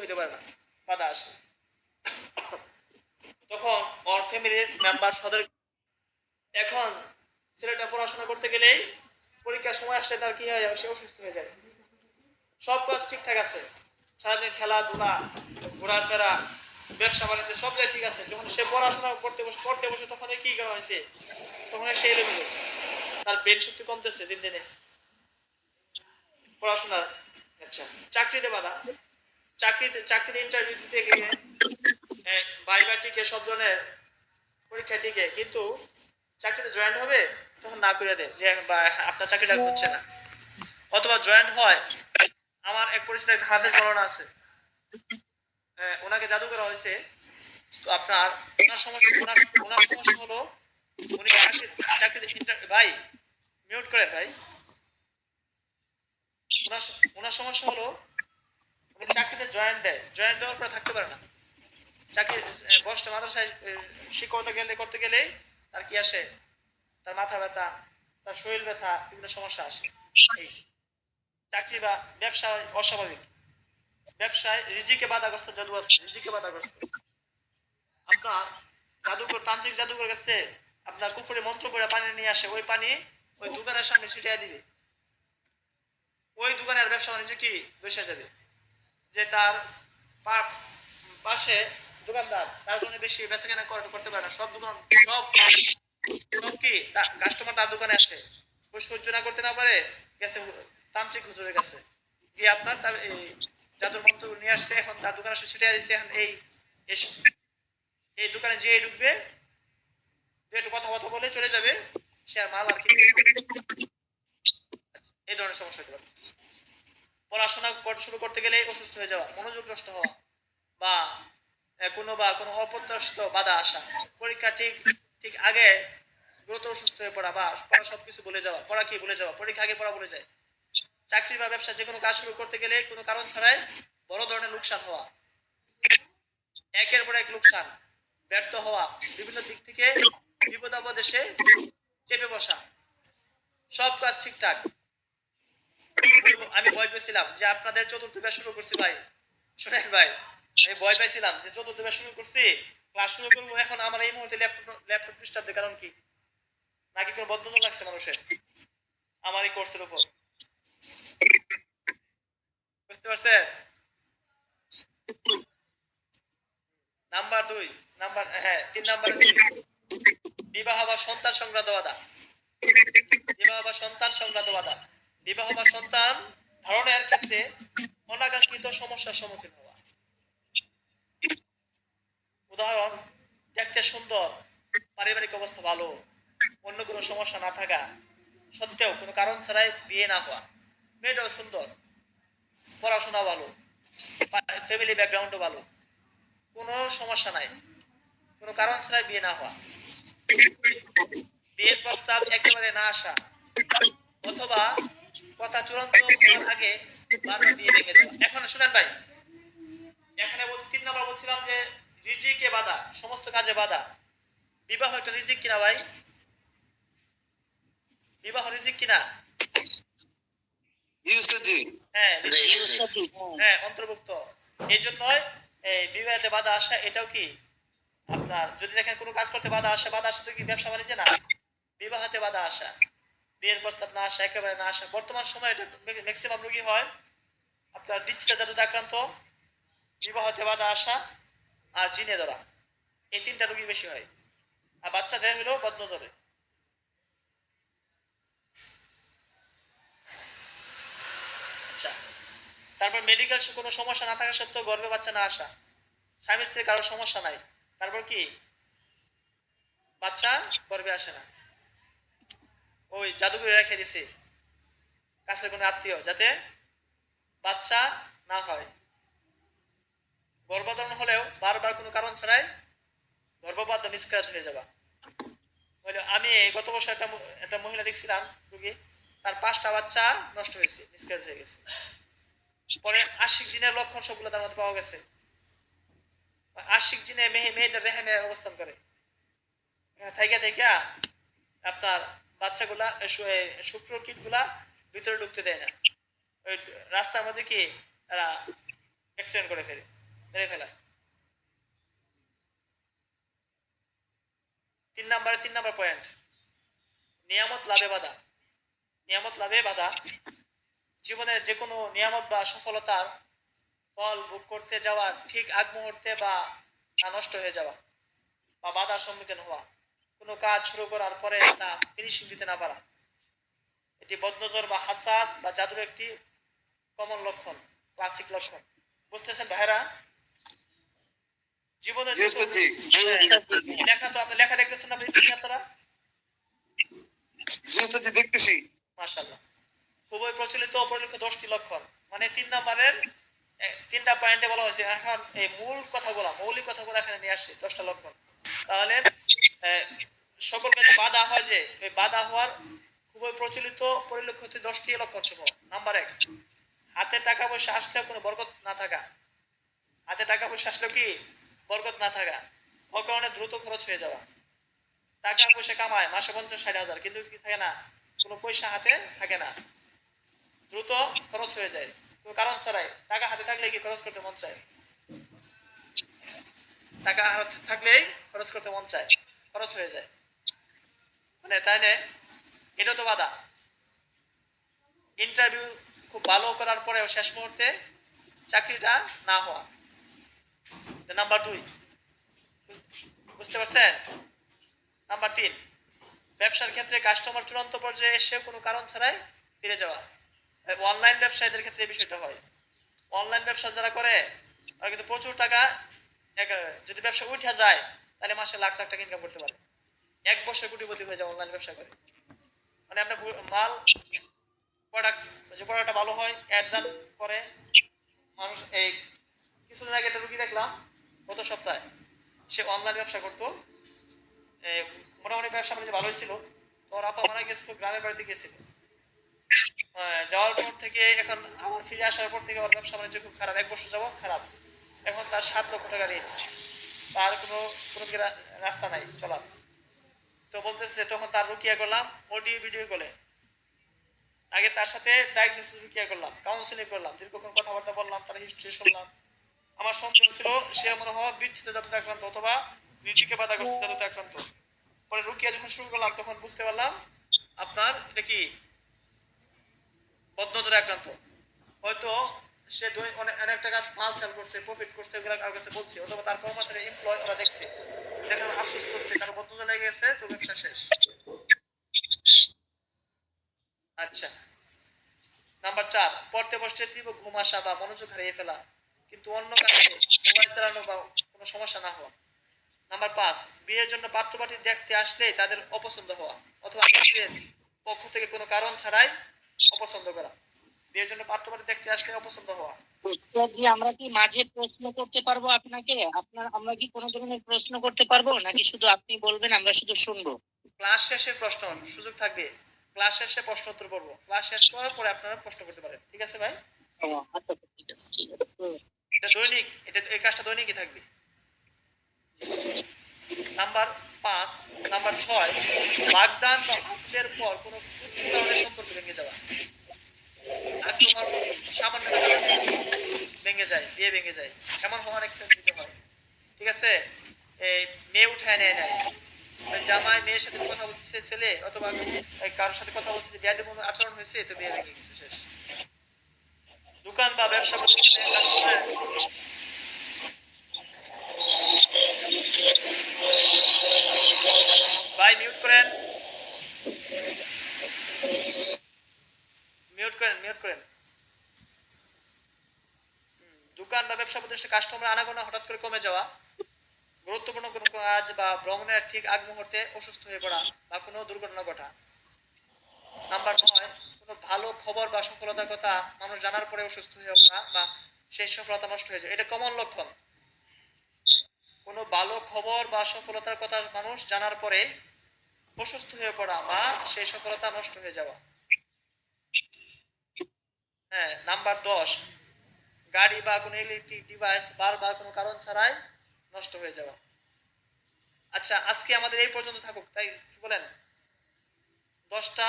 হইতে পারে না, বাধা আসে। তখন ওর ফ্যামিলির মেম্বার সদর এখন ছেলেটা পড়াশোনা করতে গেলেই পরীক্ষার সময় আসলে তার কি হয়ে যাবে সে অসুস্থ হয়ে যায়। সব কাজ ঠিকঠাক আছে। সারাদিন খেলাধুলা, ঘোরাফেরা, ব্যবসা বাণিজ্য সব জায়গায় ঠিক আছে। যখন সে পড়াশোনা করতে বসে, পড়তে বসে তখন কি করা হয়েছে? তখন সে এলোমেলো। তার বেন শক্তি কমতেছে দিন দিনে। পড়াশোনার আচ্ছা চাকরিতে বাধা। চাকরিতে চাকরিতে ইন্টারভিউ দিতে গিয়ে বাইবা টিকে, সব ধরনের পরীক্ষা টিকে কিন্তু চাকরিতে জয়েন্ট হবে, তখন না করে দেয় যে আপনার চাকরিটা হচ্ছে না। অথবা জয়েন্ট হয়, আমার এক পরিচিত একটা হাফেজ মৌলানা আছে। ওনাকে জাদু করা হয়েছে। তো আপনার, ওনার সমস্যা ওনার সমস্যা হলো, উনি চাকরিতে inter- ভাই মিউট করেন ভাই। ওনার ওনার সমস্যা হলো উনি চাকরিতে জয়েন্ট দেয়। জয়েন্ট দেওয়ার পরে থাকতে পারে না। চাকরি বসটা মাদ্রাসায় শিক্ষকতা গেলে করতে গেলেই তার কি আসে? তার মাথা ব্যথা, তার শরীর ব্যথা, বিভিন্ন সমস্যা আসে। এই চাকরি বা ব্যবসা অস্বাভাবিক। ব্যবসায় রিজিকে বাধাগ্রস্ত জাদু আছে, রিজিকে বাধাগ্রস্ত। আপনার জাদুঘর তান্ত্রিক জাদুঘর কাছে আপনার কুকুরে মন্ত্র পড়ে পানি নিয়ে আসে, ওই পানি ওই দোকানের সামনে ছিটিয়ে দিবে। ওই দোকানের ব্যবসা বাণিজ্য কি? বসে যাবে। যে তার পা- পাশে দোকানদার, তার জন্য বেশি বেচা কেনা করতে পারে না। সব দোকান, সব কি কাস্টমার তার দোকানে আসে। ওই সহ্য না করতে না পারে, গেছে তান্ত্রিক হুজুরের কাছে। গিয়ে আপনার তার জাদুর মন্ত্র নিয়ে আসছে, এখন তার দোকানে আসে ছিটিয়ে দিচ্ছে এখন এই এই দোকানে যে ঢুকবে একটু কথা কথা বলে চলে যাবে, সে আর মাল আর কি এই ধরনের সমস্যা হতে পারে। পড়াশোনা শুরু করতে গেলে অসুস্থ হয়ে যাওয়া, মনোযোগ নষ্ট হওয়া বা কোনো বা, কোনো অপ্রত্যাশিত বাধা আসা। পরীক্ষা ঠিক ঠিক আগে গুরুতর অসুস্থ হয়ে পড়া বা, পড়া সব কিছু ভুলে যাওয়া, পড়া কি ভুলে যাওয়া? পরীক্ষা আগে পড়া ভুলে যায়। চাকরি বা ব্যবসা যে কোনো কাজ শুরু করতে গেলে কোনো কারণ ছাড়াই বড় ধরনের লোকসান হওয়া। একের পর এক লোকসান, ব্যর্থ হওয়া, বিভিন্ন দিক থেকে বিপদ আপদ এসে চেপে বসা। সব কাজ ঠিকঠাক। আমি ভয় পেয়েছিলাম যে আপনাদের চতুর্থ ব্যাচ শুরু করছি ভাই। শোনেন ভাই, আমি ভয় পাইছিলাম যে চতুর্থ ব্যাচ শুরু করছি, ক্লাস শুরু করব, এখন আমার এই মুহূর্তে ল্যাপটপ ল্যাপটপ ডিস্টার্ব কারণ কি? নাকি কোনো বদ্ধতা লাগছে মানুষের? আমার এই কোর্সের উপর। বুঝতে পারছেন? নাম্বার দুই, নাম্বার হ্যাঁ তিন নাম্বার বিবাহ বা সন্তান সংক্রান্ত বাধা। বিবাহ বা সন্তান সংক্রান্ত বাধা। বিবাহ বা সন্তান ধারণের ক্ষেত্রে অনাকাঙ্ক্ষিত সমস্যার সম্মুখীন হওয়া। উদাহরণ, দেখতে সুন্দর, পারিবারিক অবস্থা ভালো, অন্য কোনো সমস্যা না থাকা সত্ত্বেও কোনো কারণ ছাড়াই বিয়ে না হওয়া। মেয়েটাও সুন্দর, পড়াশোনা ভালো ফ্যামিলি ব্যাকগ্রাউন্ডও ভালো, কোনো সমস্যা নাই, কোনো কারণ ছাড়াই বিয়ে না হওয়া। বিয়ের প্রস্তাব একেবারে না আসা, অথবা কথা চূড়ান্ত হওয়ার আগে বারবার বিয়ে ভেঙে যাওয়া এখন শুনেন ভাই এখানে বলছি তিন নম্বর বলছিলাম যে রিজিকে বাধা সমস্ত কাজে বাধা। বিবাহ একটা রিজিক কিনা ভাই? বিবাহ রিজিক কিনা? হ্যাঁ। হ্যাঁ অন্তর্ভুক্ত। এই জন্যই এই বিবাহেতে বাধা আসা এটাও কি? আপনার যদি দেখেন কোনো কাজ করতে বাধা আসে বাধা আসা তো কি ব্যবসা বাণিজ্যে না? বিবাহতে বাধা আসা। বিয়ের প্রস্তাব না আসা একেবারে না আসা। বর্তমান সময়ে এটা ম্যাক্সিমাম রোগী হয়। আপনার ডিচ্ছিটা জাদুতে আক্রান্ত বিবাহতে বাধা আসা আর জিনে ধরা। এই তিনটা রোগী বেশি হয়। আর বাচ্চাদের হলেও বদনজরে। আচ্ছা তারপর মেডিকেল কোনো সমস্যা না থাকা সত্ত্বেও গর্ভে বাচ্চা না আসা। স্বামী স্ত্রীর কারোর সমস্যা নাই। তারপর কি? বাচ্চা গর্ভে আসে না। ওই জাদুঘরে রেখে দিছে। কাছের কোনো আত্মীয় যাতে বাচ্চা না হয়। গর্ভধারণ হলেও বারবার কোনো কারণ ছাড়াই গর্ভপাত মিসকাজ হয়ে যাবা। হইল আমি গত বছর একটা একটা মহিলা দেখছিলাম, রুগী, তার পাঁচটা বাচ্চা নষ্ট হয়েছে মিসকাজ হয়ে গেছে। পরে আশিক জিনের লক্ষণ সবগুলো তার মধ্যে পাওয়া গেছে। আশিক জিনে মেহে মেয়েদের রেহামে অবস্থান করে। থাইকা থাইকা আপনার বাচ্চাগুলা শুক্র কীটগুলা ভিতরে ঢুকতে দেয় না। ওই রাস্তার মধ্যে কি এরা অ্যাক্সিডেন্ট করে ফেলে, মেরে ফেলা। তিন নম্বরে তিন নম্বর পয়েন্ট নিয়ামত লাভে বাধা। নিয়ামত লাভে বাধা। জীবনের যে কোনো নিয়ামত বা সফলতার ফল ভোগ করতে যাওয়ার ঠিক আগ মুহূর্তে বা নষ্ট হয়ে যাওয়া বা বাধার সম্মুখীন হওয়া। কোনো কাজ শুরু করার পরে তা ফিনিশিং দিতে না পারা। এটি বদনজর বা হাসাদ বা জাদুর একটি কমন লক্ষণ ক্লাসিক লক্ষণ। বুঝতেছেন ভাইরা জীবনের জি, যে কোনো- জি, জি, জি, জি। লেখা তো আপনি লেখা দেখতেছেন আপনি স্যার দেখতেছি। খুবই প্রচলিত দশটি লক্ষণ। মানে তিন নম্বরের তিনটা পয়েন্টে বলা হয়েছে এখন এই মূল কথাগুলো মৌলিক কথাগুলো এখানে নিয়ে আসছে দশটা লক্ষণ। তাহলে সকল কাজে বাধা হয় যে, এই বাধা হওয়ার খুবই প্রচলিত পরিলক্ষিত দশটি লক্ষণ সমূহ নাম্বার এক, হাতে টাকা পয়সা আসলেও কোনো বরকত না থাকা। হাতে টাকা পয়সা আসলেও কি বরকত না থাকা? অকারণে দ্রুত খরচ হয়ে যাওয়া। টাকা পয়সা কামায়, মাসে পঞ্চাশ ষাট হাজার, কিন্তু কি থাকে না? কোনো পয়সা হাতে থাকে না। দ্রুত খরচ হয়ে যায়। কোনো কারণ ছাড়াই টাকা হাতে থাকলে কি খরচ করতে মন চায়? টাকা হাতে থাকলেই খরচ করতে মন চায়। খরচ হয়ে যায়। মানে তাইলে এটা তো বাধা। ইন্টারভিউ খুব ভালো করার পরেও শেষ মুহূর্তে চাকরিটা না হওয়া। নাম্বার দুই। বুঝতে পারছেন? নাম্বার তিন। ব্যবসার ক্ষেত্রে কাস্টমার চূড়ান্ত পর্যায়ে এসে কোনো কারণ ছাড়াই ফিরে যাওয়া। অনলাইন ব্যবসায়ীদের ক্ষেত্রে এই বিষয়টা হয়। অনলাইন ব্যবসা যারা করে কিন্তু প্রচুর টাকা যদি ব্যবসা উঠে যায়, তাহলে মাসে লাখ লাখ টাকা ইনকাম করতে পারে। এক বছর কোটিপতি হয়ে যায় অনলাইন ব্যবসা করে। মানে আপনার মাল প্রোডাক্ট যে প্রোডাক্টটা ভালো হয় অ্যাড রান করে, মানুষ এই কিছুদিন আগে একটা রুগী দেখলাম, গত সপ্তাহে, সে অনলাইন ব্যবসা করতো। মোটামুটি ব্যবসা বাণিজ্য ভালোই ছিল। তো ওর আপা মারা গেছিল, গ্রামের বাড়িতে গেছিল যাওয়ার পর থেকে এখন আমার ফিরে আসার পর থেকে ওর ব্যবসা বাণিজ্য খুব খারাপ। এক বছর যাব খারাপ। এখন তার সাত লক্ষ টাকা ঋণ। তার কোনো কোনো রাস্তা নাই, চলার। তো বলতেছে, তখন তার রুকিয়া করলাম অডিও ভিডিও কলে আগে তার সাথে ডায়াগনোসিস রুকিয়া করলাম কাউন্সিলিং করলাম, দীর্ঘক্ষণ কথাবার্তা বললাম, তার হিস্ট্রি শুনলাম। আমার সন্দেহ ছিল, সে মনে হয় বিচ্ছিন্ন জাতিতে আক্রান্ত অথবা নিজেকে বাধাগ্রস্ত জাতিতে আক্রান্ত। পরে রুকিয়া যখন শুরু করলাম, তখন বুঝতে পারলাম, আপনার এটা কি বদনজরে আক্রান্ত। হয়তো সে দৈ- অনেক অনেক মাল সেল করছে প্রফিট করছে কারোর কাছে বলছে, অথবা তার কর্মচারী এমপ্লয় ওরা দেখছে। দেখে আফসোস করছে, কারও বদনজর লেগে গেছে, তো ব্যবসা শেষ। আচ্ছা। নাম্বার চার, পড়তে বসতে তীব্র ঘুম আসা বা মনোযোগ হারিয়ে ফেলা, কিন্তু অন্য কাছে মোবাইল চালানো বা কোনো সমস্যা না হওয়া। নাম্বার পাঁচ, বিয়ের জন্য পাত্রপাত্রী দেখতে আসলে তাদের অপছন্দ হওয়া, অথবা পক্ষ থেকে কোনো কারণ ছাড়াই অপছন্দ করা। বিয়ের জন্য পাত্রপাত্রী দেখতে আসলে অপছন্দ হওয়া। স্যার জি আমরা কি মাঝে প্রশ্ন করতে পারব আপনাকে? আপনার আমরা কি কোনো ধরনের প্রশ্ন করতে পারব? নাকি শুধু আপনি বলবেন আমরা শুধু শুনব? ক্লাস শেষের প্রশ্ন সুযোগ থাকবে। ক্লাস শেষে প্রশ্ন উত্তর করব। ক্লাস শেষ করার পরে আপনারা প্রশ্ন করতে পারেন। ঠিক আছে ভাই? আচ্ছা ঠিক আছে ঠিক আছে। এটা দৈনিক এটা এই কাজটা দৈনিকই থাকবে। নাম্বার পাঁচ নাম্বার ছয় বাগদান বা আত্মের পর কোনো তুচ্ছ কারণে সম্পর্ক ভেঙে যাওয়া আগ্রহ হওয়ার প্রতি সামান্য একটা কারণে ভেঙে যায় বিয়ে ভেঙে যায়। এমন অনেক ক্ষেত্রে হয়। ঠিক আছে? এই মেয়ে উঠায় নেয় নেয় জামাই মেয়ের সাথে কথা বলছে ছেলে, অথবা কারোর সাথে কথা বলছে বিয়াদের কোনো আচরণ হয়েছে, তো বিয়ে ভেঙে গেছে শেষ। দোকান বা ব্যবসা প্রতিষ্ঠানে কাজ করে ভাই মিউট করেন মিউট করেন মিউট করেন হুম, দোকান বা ব্যবসা প্রতিষ্ঠানে কাস্টমার আনাগোনা হঠাৎ করে কমে যাওয়া, গুরুত্বপূর্ণ কোনো কাজ বা ভ্রমণের ঠিক আগ মুহূর্তে অসুস্থ হয়ে পড়া বা কোনো দুর্ঘটনা ঘটা। নাম্বার নয়, কোনো ভালো খবর বা সফলতার কথা মানুষ জানার পরে অসুস্থ হয়ে ওঠা বা সেই সফলতা নষ্ট হয়ে যায়। এটা কমন লক্ষণ। কোনো ভালো খবর বা সফলতার কথা মানুষ জানার পরে অসুস্থ হয়ে পড়া বা সেই সফলতা নষ্ট হয়ে যাওয়া। হ্যাঁ নাম্বার দশ গাড়ি বা কোনো ইলেকট্রিক ডিভাইস বার বারবার কোনো কারণ ছাড়াই নষ্ট হয়ে যাওয়া। আচ্ছা আজকে আমাদের এই পর্যন্ত থাকুক, তাই কি বলেন? দশটা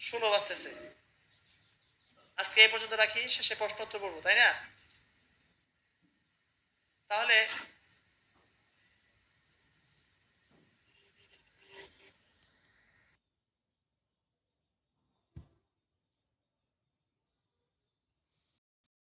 ষোলো বাজতেছে। আজকে এই পর্যন্ত রাখি, শেষে প্রশ্ন উত্তর করব তাই না? তাহলে